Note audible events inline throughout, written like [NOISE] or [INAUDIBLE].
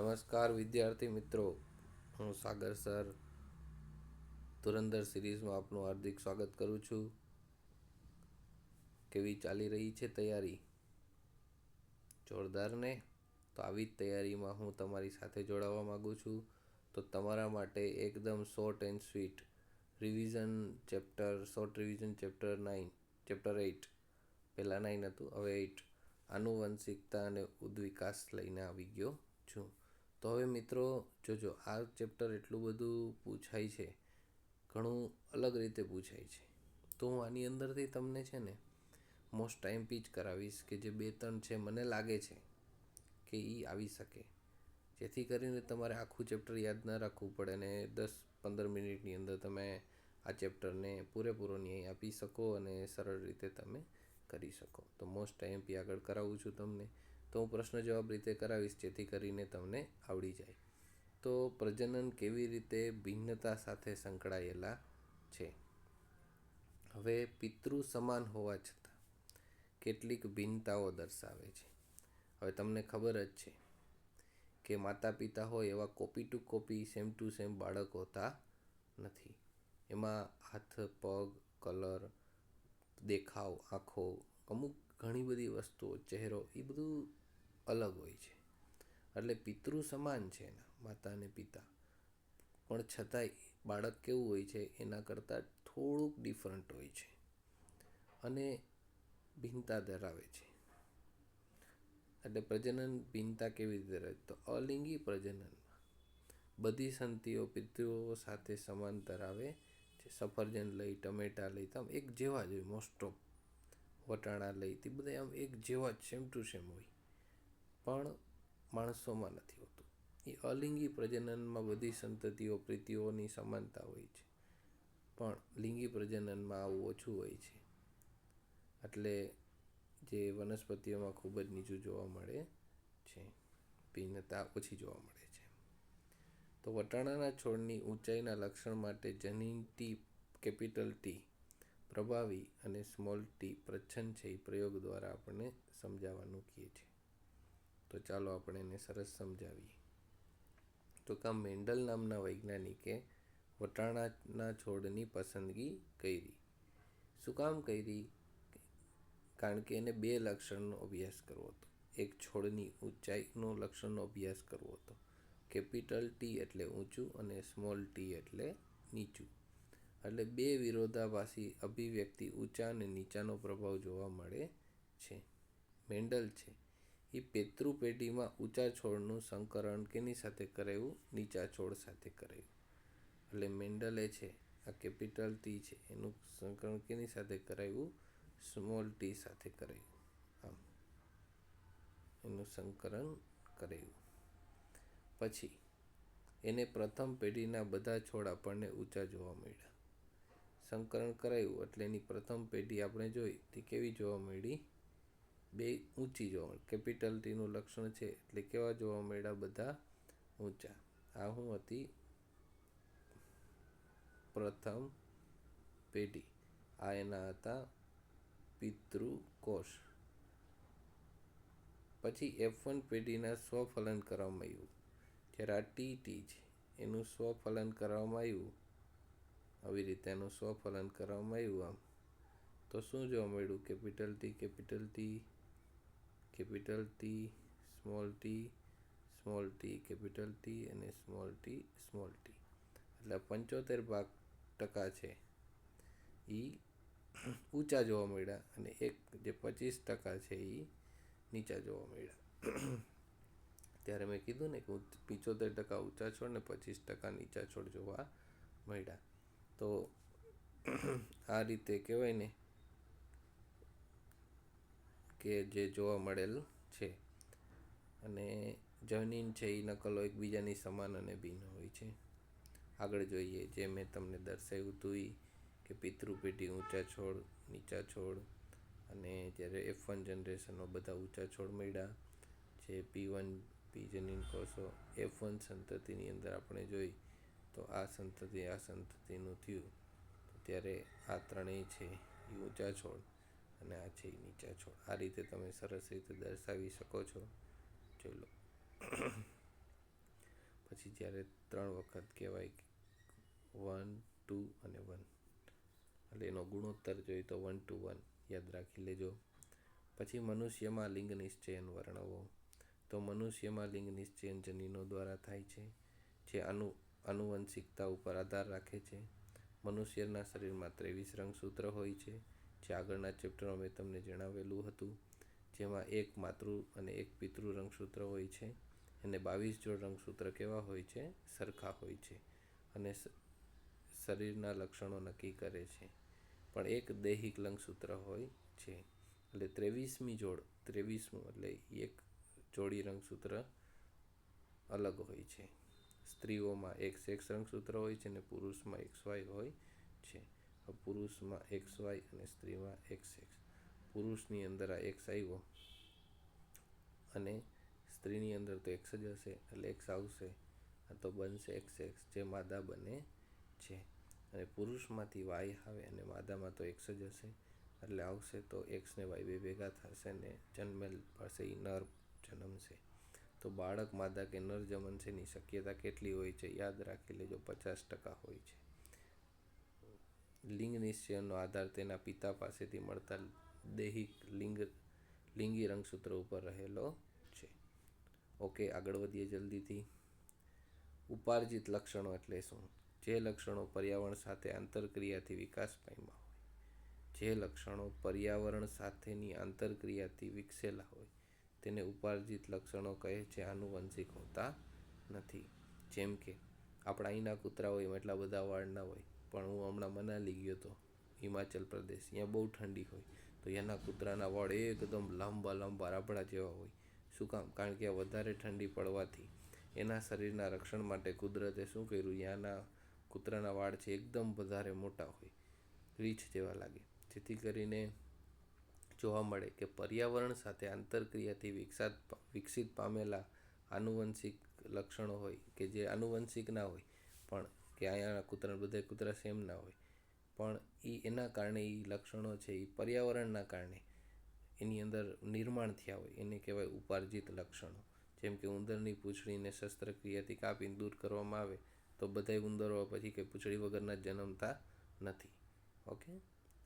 નમસ્કાર વિદ્યાર્થી મિત્રો. હું સાગર સર. ધુરંધર સિરીઝમાં આપનું હાર્દિક સ્વાગત કરું છું. કેવી ચાલી રહી છે તૈયારી? જોરદાર ને તો આવી જ તૈયારીમાં હું તમારી સાથે જોડાવા માગું છું. તો તમારા માટે એકદમ short and sweet revision chapter short revision chapter nine chapter eight પહેલાં નાઇન હતું, હવે એઇટ આનુવંશિકતા અને ઉદ્વિકાસ લઈને આવી ગયો છું. તો હવે મિત્રો, જોજો, આ ચેપ્ટર એટલું બધું પૂછાય છે, ઘણું અલગ રીતે પૂછાય છે. તો હું આની અંદરથી તમને છે ને મોસ્ટ ટાઈમ પીચ કરાવીશ કે જે બે ત્રણ છે મને લાગે છે કે એ આવી શકે. જેથી કરીને તમારે આખું ચેપ્ટર યાદ ન રાખવું પડે ને દસ પંદર મિનિટની અંદર તમે આ ચેપ્ટરને પૂરેપૂરો ન્યાય આપી શકો અને સરળ રીતે તમે કરી શકો. તો મોસ્ટ ટાઈમ પી આગળ કરાવું છું તમને. તો હું પ્રશ્ન જવાબ રીતે કરાવીશ, જેથી કરીને તમને આવડી જાય. તો પ્રજનન કેવી રીતે ભિન્નતા સાથે સંકળાયેલા છે? હવે પિતૃ સમાન હોવા છતાં કેટલીક ભિન્નતાઓ દર્શાવે છે. હવે તમને ખબર જ છે કે માતા પિતા હોય એવા copy to copy, same to same બાળક હોતા નથી. એમાં હાથ, પગ, કલર, દેખાવ, આંખો, અમુક ઘણી બધી વસ્તુઓ, ચહેરો, એ બધું અલગ હોય છે. એટલે પિતૃ સમાન છે એના, માતા અને પિતા. પણ છતાંય બાળક કેવું હોય છે, એના કરતાં થોડુંક ડિફરન્ટ હોય છે. અને ભિન્નતા ધરાવે છે. એટલે પ્રજનન ભિન્નતા કેવી રીતે રહે તો અલિંગી પ્રજનનમાં બધી સંતિઓ પિતૃઓ સાથે સમાન ધરાવે છે. સફરજન લઈ, ટમેટા લઈ, તો આમ એક જેવા જ હોય મોસ્ટ ઓફ વટાણા લઈ, તે બધા આમ એક જેવા જ સેમ ટુ સેમ હોય. પણ માણસોમાં નથી હોતું. એ અલિંગી પ્રજનનમાં બધી સંતતિઓ, પ્રીતિઓની સમાનતા હોય છે. પણ લિંગી પ્રજનનમાં આવું ઓછું હોય છે. એટલે જે વનસ્પતિઓમાં ખૂબ જ નીચું જોવા મળે છે, ભિન્નતા ઓછી જોવા મળે છે. તો વટાણાના છોડની ઊંચાઈના લક્ષણ માટે જનીન ટી, કેપિટલ ટી, પ્રભાવી અને સ્મોલ ટી પ્રચ્છન્ન છે એ પ્રયોગ દ્વારા આપણને સમજાવવાનું કહે છે. તો ચાલો આપણે એને સરસ સમજાવીએ. તો કા મેન્ડલ નામના વૈજ્ઞાનિકે વટાણાના છોડની પસંદગી કરી. શું કામ કરી? કારણ કે એને બે લક્ષણનો અભ્યાસ કરવો હતો. એક છોડની ઊંચાઈનો લક્ષણનો અભ્યાસ કરવો હતો. કેપિટલ ટી એટલે ઊંચું અને સ્મોલ ટી એટલે નીચું. એટલે બે વિરોધાભાસી અભિવ્યક્તિ ઊંચા અને નીચાનો પ્રભાવ જોવા મળે છે. મેન્ડલ છે. એ પેતૃ પેઢીમાં ઊંચા છોડનું સંકરણ કેની સાથે કરાયું? નીચા છોડ સાથે કરાયું. એટલે મેન્ડલે છે, આ કેપિટલ ટી છે, એનું સંકરણ કેની સાથે કરાયું? સ્મોલ ટી સાથે કરાયું. આમ, એનું સંકરણ કરાયું. પછી, એને પ્રથમ પેઢીના બધા છોડ આપણને ઊંચા જોવા મળ્યા. સંકરણ કરાયું એટલે એની પ્રથમ પેઢી આપણે જોઈ, તે કેવી જોવા મળી? બે ઊંચી જોવા મળી. કેપિટલ ટીનું લક્ષણ છે એટલે કેવા જોવા મળ્યા બધા ઊંચા. આ હું હતી પ્રથમ પેઢી. આ એના હતા પિતૃકોષ. પછી એફ વન પેઢીના સ્વફલન કરવામાં આવ્યું. જ્યારે આ ટી ટી છે, એનું સ્વફલન કરવામાં આવ્યું. આવી રીતે એનું સ્વફલન કરવામાં આવ્યું આમ. તો શું જોવા મળ્યું? Capital T capital T capital T small T small T capital T અને સ્મોલ ટી સ્મોલ ટી એટલે પંચોતેર ભાગ ટકા છે. એ ઊંચા જોવા મળ્યા અને એક જે પચીસ ટકા છે એ નીચા જોવા મળ્યા. ત્યારે મેં કીધું ને કે પિચોતેર ટકા ઊંચા છોડ ને પચીસ ટકા નીચા છોડ જોવા મળ્યા. તો આ રીતે કહેવાય ને કે જે જોવા મળેલ છે. અને જનીન છે એ નકલો એકબીજાની સમાન અને ભિન્ન હોય છે. આગળ જોઈએ, જે મેં તમને દર્શાવ્યું હતું એ કે પિતૃ પેઢી ઊંચા છોડ, નીચા છોડ, અને જ્યારે એફ વન જનરેશનમાં બધા ઊંચા છોડ મળ્યા, જે પી વન પી જનીન કોષો એફ વન સંતતિની અંદર આપણે જોઈ, તો આ સંતતિ આ સંતતિનું થયું. ત્યારે આ ત્રણેય છે એ ઊંચા છોડ. અને આ છે નીચા છોડ. આ રીતે તમે સરસ રીતે દર્શાવી શકો છો. ચલો [CLEARS THROAT] પછી જ્યારે ત્રણ વખત કહેવાય વન, ટુ અને વન. એટલે એનો ગુણોત્તર જોઈએ તો વન, ટુ, વન. યાદ રાખી લેજો. પછી મનુષ્યમાં લિંગ નિશ્ચયન વર્ણવો. તો મનુષ્યમાં લિંગ નિશ્ચયન જનીનો દ્વારા થાય છે, જે અનુ, આનુવંશિકતા ઉપર આધાર રાખે છે. મનુષ્યના શરીરમાં ત્રેવીસ રંગસૂત્ર હોય છે. જે આગળના ચેપ્ટરમાં મેં તમને જણાવેલું હતું, જેમાં એક માતૃ અને એક પિતૃ રંગસૂત્ર હોય છે અને બાવીસ જોડ રંગસૂત્ર કેવા હોય છે? સરખા હોય છે અને શરીરના લક્ષણો નક્કી કરે છે. પણ એક દૈહિક રંગસૂત્ર હોય છે એટલે ત્રેવીસમી જોડ, ત્રેવીસમું એટલે એક જોડી રંગસૂત્ર અલગ હોય છે. સ્ત્રીઓમાં એક સેક્સ રંગસૂત્ર હોય છે અને પુરુષમાં એક્સ વાય હોય છે. પુરુષમાં એક્સ વાય અને સ્ત્રીમાં એક્સ એક્સ પુરુષની અંદર આ એક્સ આવ્યો અને સ્ત્રીની અંદર તો એક્સ જ હશે, એટલે એક્સ આવશે. આ તો બનશે એક્સ એક્સ જે માદા બને છે. અને પુરુષમાંથી વાય આવે અને માદામાં તો એક્સ જ હશે. એટલે આવશે તો એક્સ ને વાય બે ભેગા થશે ને જન્મેલ પાસે એ નર જન્મશે. તો બાળક માદા કે નર જન્મશેની શક્યતા કેટલી હોય છે? યાદ રાખી લેજો, પચાસ ટકા હોય છે. લિંગ નિશ્ચયનો આધાર તેના પિતા પાસેથી મળતા દૈહિક લિંગ, લિંગી રંગસૂત્ર ઉપર રહેલો છે. ઓકે, આગળ વધીએ જલ્દીથી. ઉપાર્જિત લક્ષણો એટલે શું? જે લક્ષણો પર્યાવરણ સાથે આંતરક્રિયાથી વિકાસ પામ્યા હોય. જે લક્ષણો પર્યાવરણ સાથેની આંતરક્રિયાથી વિકસેલા હોય, તેને ઉપાર્જિત લક્ષણો કહે છે, આનુવંશિક હોતા નથી. જેમ કે, આપણા અહીંના કૂતરા હોય એટલા બધા વાળ ના હોય પણ હું હમણાં મનાલી ગયો હતો હિમાચલ પ્રદેશ. ત્યાં બહુ ઠંડી હોય. તો એના કૂતરાના વાળ એકદમ લાંબા લાંબા રાબડા જેવા હોય. શું કામ? કારણ કે વધારે ઠંડી પડવાથી એના શરીરના રક્ષણ માટે કુદરતે શું કર્યું? ત્યાંના કૂતરાના વાળ છે એકદમ વધારે મોટા હોય. રીછ જેવા લાગે. જેથી કરીને જોવા મળે કે પર્યાવરણ સાથે આંતરક્રિયાથી વિકસાત વિકસિત પામેલા આનુવંશિક લક્ષણો હોય કે જે આનુવંશિક ના હોય. પણ કે અહીંયાના કૂતરા બધા કૂતરા સેમ ના હોય. પણ એ એના કારણે એ લક્ષણો છે એ પર્યાવરણના કારણે એની અંદર નિર્માણ થયા હોય. એને કહેવાય ઉપાર્જિત લક્ષણો. જેમ કે ઉંદરની પૂંછડીને શસ્ત્રક્રિયાથી કાપીને દૂર કરવામાં આવે, તો બધાય ઉંદરો પછી કે પૂંછડી વગરના જન્મતા નથી. ઓકે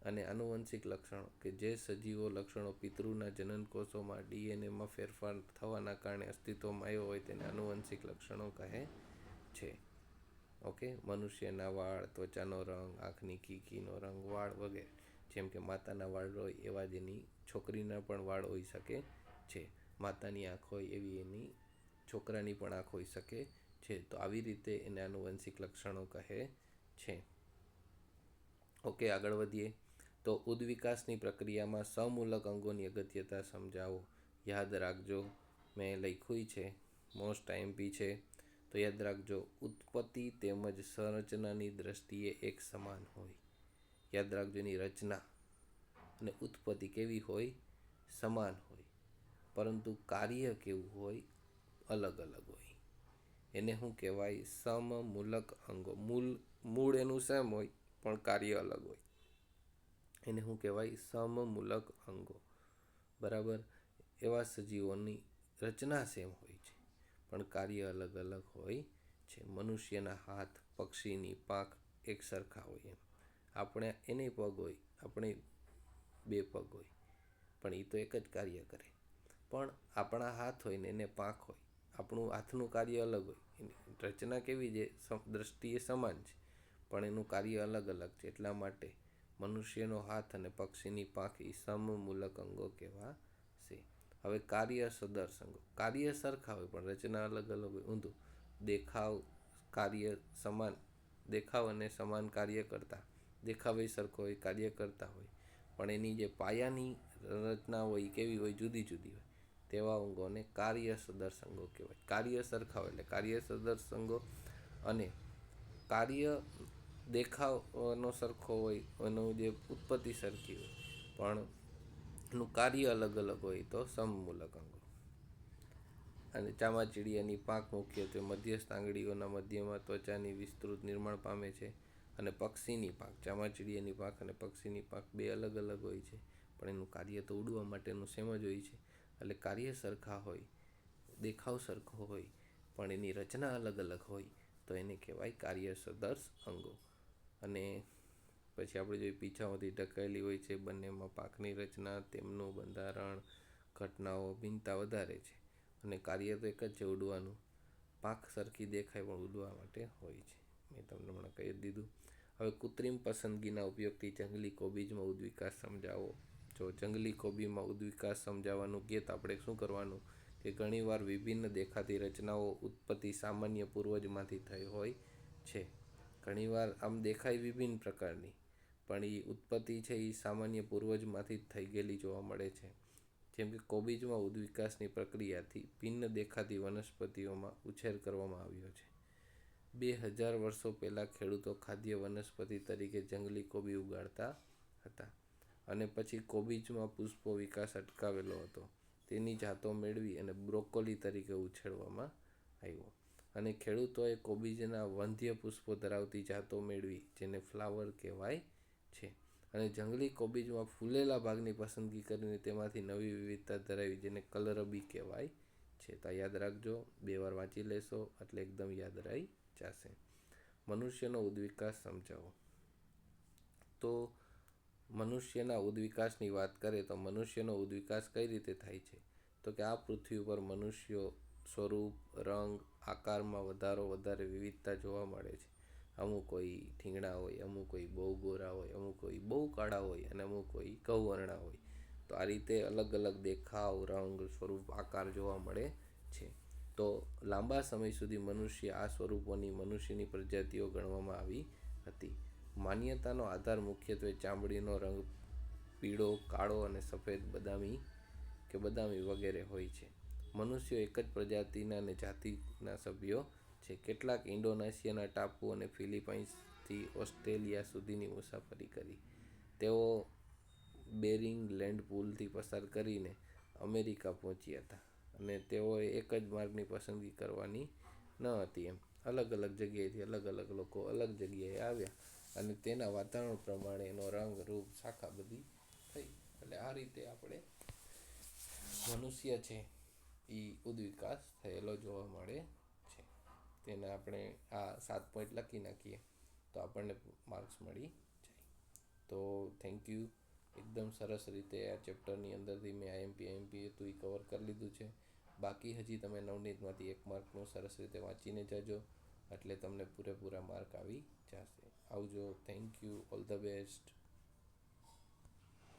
અને આનુવંશિક લક્ષણો કે જે સજીવો લક્ષણો પિતૃના જનનકોષોમાં ડીએનએમાં ફેરફાર થવાના કારણે અસ્તિત્વમાં આવ્યો હોય, તેને આનુવંશિક લક્ષણો કહે છે. ઓકે? મનુષ્યના વાળ, ત્વચાનો રંગ, આંખની કીકીનો રંગ, વાળ વગેરે. જેમ કે માતાના વાળ હોય એવા જ એની છોકરીના પણ વાળ હોઈ શકે છે. માતાની આંખ હોય એવી એની છોકરાની પણ આંખ હોઈ શકે છે. તો આવી રીતે એને આનુવંશિક લક્ષણો કહે છે. ઓકે, આગળ વધીએ. તો ઉદ્વિકાસની પ્રક્રિયામાં સમૂલક અંગોની અગત્યતા સમજાવો. યાદ રાખજો, મેં લખ્યું છે. મોસ્ટ આઈએમપી છે. તો યાદ રાખજો, ઉત્પત્તિ તેમજ સંરચનાની દ્રષ્ટિએ એક સમાન હોય. યાદ રાખજો એની રચના અને ઉત્પત્તિ કેવી હોય, સમાન હોય. પરંતુ કાર્ય કેવું હોય, અલગ અલગ હોય. એને શું કહેવાય? સમમૂલક અંગો. મૂળ મૂળ એનું સેમ હોય, પણ કાર્ય અલગ હોય. એને શું કહેવાય? સમમૂલક અંગો. બરાબર? એવા સજીવોની રચના સેમ હોય. પણ કાર્ય અલગ અલગ હોય છે. મનુષ્યના હાથ, પક્ષીની પાંખ એક સરખા હોય એમ. આપણે એને પગ હોય, આપણે બે પગ હોય, પણ એ તો એક જ કાર્ય કરે. પણ આપણા હાથ હોય ને એને પાંખ હોય, આપણું હાથનું કાર્ય અલગ હોય. એની રચના કેવી છે? દ્રષ્ટિએ સમાન છે. પણ એનું કાર્ય અલગ અલગ છે. એટલા માટે મનુષ્યનો હાથ અને પક્ષીની પાંખ એ સમમૂલક અંગો કહેવાશે હવે કાર્ય સદર્શ અંગો કાર્ય સરખા હોય, પણ રચના અલગ અલગ હોય. ઊંધું. દેખાવ, કાર્ય સમાન. દેખાવ અને સમાન કાર્ય કરતા. દેખાવ સરખો હોય, કાર્ય કરતા હોય. પણ એની જે પાયાની રચના હોય કેવી હોય? જુદી જુદી હોય. તેવા અંગોને કાર્ય સદર્શ અંગો કહેવાય. કાર્ય સરખા હોય એટલે કાર્ય સદર્શ અંગો અને કાર્ય દેખાવનો સરખો હોય, એનું જે ઉત્પત્તિ સરખી હોય. પણ એનું કાર્ય અલગ અલગ હોય તો સમમૂલક અંગો. અને ચામાચીડિયાની પાંખ મુખ્યત્વે મધ્યસ્થ આંગળીઓના મધ્યમાં ત્વચાની વિસ્તૃત નિર્માણ પામે છે અને પક્ષીની પાંખ, ચામાચીડિયાની પાંખ અને પક્ષીની પાંખ બે અલગ અલગ હોય છે, પણ એનું કાર્ય તો ઉડવા માટેનું સેમ જ હોય છે. એટલે કાર્ય સરખા હોય, દેખાવ સરખો હોય, પણ એની રચના અલગ અલગ હોય, તો એને કહેવાય કાર્ય સદર્શ અંગો. અને પછી આપણે જોઈએ પીછાઓથી ઢકાયેલી હોય છે, બંનેમાં પાકની રચના, તેમનું બંધારણ, ઘટનાઓ, ભિન્નતા વધારે છે અને કાર્ય તો એક જ છે ઉડવાનું. પાક સરખી દેખાય પણ ઉડવા માટે હોય છે. મેં તમને હમણાં કહી દીધું. હવે કૃત્રિમ પસંદગીના ઉપયોગથી જંગલી કોબીજમાં ઉદ્વિકાસ સમજાવો. જો જંગલી કોબીમાં ઉદ્વિકાસ સમજાવવાનું કે તો આપણે શું કરવાનું? કે ઘણીવાર વિભિન્ન દેખાતી રચનાઓ ઉત્પત્તિ સામાન્ય પૂર્વજમાંથી થઈ હોય છે. ઘણીવાર આમ દેખાય વિભિન્ન પ્રકારની. પણ એ ઉત્પત્તિ છે એ સામાન્ય પૂર્વજમાંથી જ થઈ ગયેલી જોવા મળે છે. જેમ કે કોબીજમાં ઉદ્વિકાસની પ્રક્રિયાથી ભિન્ન દેખાતી વનસ્પતિઓમાં ઉછેર કરવામાં આવ્યો છે. બે હજાર વર્ષો પહેલાં ખેડૂતો ખાદ્ય વનસ્પતિ તરીકે જંગલી કોબી ઉગાડતા હતા અને પછી કોબીજમાં પુષ્પો વિકાસ અટકાવેલો હતો. તેની જાતો મેળવી અને બ્રોકોલી તરીકે ઉછેરવામાં આવ્યો. અને ખેડૂતોએ કોબીજના વંધ્ય પુષ્પો ધરાવતી જાતો મેળવી, જેને ફ્લાવર કહેવાય છે. અને જંગલી કોબીજમાં ફૂલેલા ભાગની પસંદગી કરીને તેમાંથી નવી વિવિધતા ધરાવી, જેને કલરબી કહેવાય છે. તો યાદ રાખજો, બે વાર વાંચી લેશો, એટલે એકદમ યાદ રહી જશે. મનુષ્યનો ઉદ્વિકાસ સમજાવો. તો મનુષ્યના ઉદ્વિકાસની વાત કરે તો મનુષ્યનો ઉદ્વિકાસ કઈ રીતે થાય છે? તો કે આ પૃથ્વી ઉપર મનુષ્યો સ્વરૂપ, રંગ, આકારમાં વધારો વધારે વિવિધતા જોવા મળે છે. અમુક કોઈ ઠીંગણા હોય, અમુક કોઈ બહુ ગોરા હોય, અમુક કોઈ બહુ કાળા હોય અને અમુક કોઈ ઘઉંવર્ણા હોય. તો આ રીતે અલગ અલગ દેખાવ, રંગ, સ્વરૂપ, આકાર જોવા મળે છે. તો લાંબા સમય સુધી મનુષ્ય આ સ્વરૂપોની મનુષ્યની પ્રજાતિઓ ગણવામાં આવી હતી. માન્યતાનો આધાર મુખ્યત્વે ચામડીનો રંગ પીળો, કાળો અને સફેદ બદામી કે બદામી વગેરે હોય છે. મનુષ્યો એક જ પ્રજાતિના અને જાતિના સભ્યો છે. કેટલાક ઇન્ડોનેશિયાના ટાપુ અને ફિલિપાઇન્સથી ઓસ્ટ્રેલિયા સુધીની મુસાફરી કરી. તેઓ બેરિંગ લેન્ડ પુલથી પસાર કરીને અમેરિકા પહોંચ્યા હતા અને તેઓએ એક જ માર્ગની પસંદગી કરવાની ન હતી એમ. અલગ અલગ જગ્યાએથી અલગ અલગ લોકો અલગ જગ્યાએ આવ્યા અને તેના વાતાવરણ પ્રમાણે એનો રંગ, રૂપ, શાખા બધી થઈ. એટલે આ રીતે આપણે મનુષ્ય છે એ ઉદ્વિકાસ થયેલો જોવા મળે તેને આપણે આ સાત પોઈન્ટ લખી નાખીએ, તો આપણને માર્ક્સ મળી જાય. તો થેન્ક યુ એકદમ સરસ રીતે આ ચેપ્ટરની અંદરથી મેં આઈએમપી આઈએમપી હતું એ કવર કરી લીધું છે. બાકી હજી તમે નવનીતમાંથી એક માર્કનું સરસ રીતે વાંચીને જજો, એટલે તમને પૂરેપૂરા માર્ક આવી જશે. આવજો. Thank you all the best